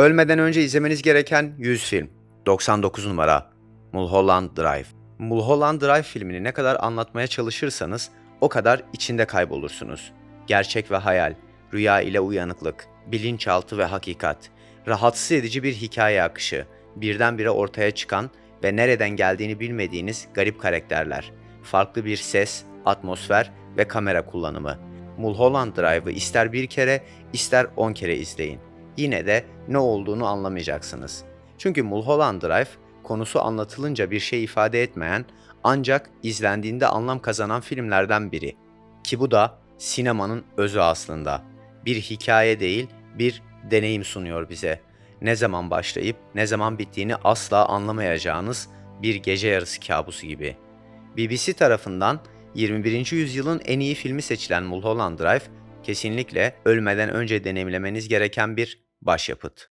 Ölmeden önce izlemeniz gereken 100 film. 99 numara Mulholland Drive. Mulholland Drive filmini ne kadar anlatmaya çalışırsanız o kadar içinde kaybolursunuz. Gerçek ve hayal, rüya ile uyanıklık, bilinçaltı ve hakikat, rahatsız edici bir hikaye akışı, birdenbire ortaya çıkan ve nereden geldiğini bilmediğiniz garip karakterler, farklı bir ses, atmosfer ve kamera kullanımı. Mulholland Drive'ı ister bir kere, ister 10 kere izleyin. Yine de ne olduğunu anlamayacaksınız. Çünkü Mulholland Drive konusu anlatılınca bir şey ifade etmeyen ancak izlendiğinde anlam kazanan filmlerden biri. Ki bu da sinemanın özü aslında. Bir hikaye değil, bir deneyim sunuyor bize. Ne zaman başlayıp ne zaman bittiğini asla anlamayacağınız bir gece yarısı kabusu gibi. BBC tarafından 21. yüzyılın en iyi filmi seçilen Mulholland Drive kesinlikle ölmeden önce deneyimlemeniz gereken bir başyapıt.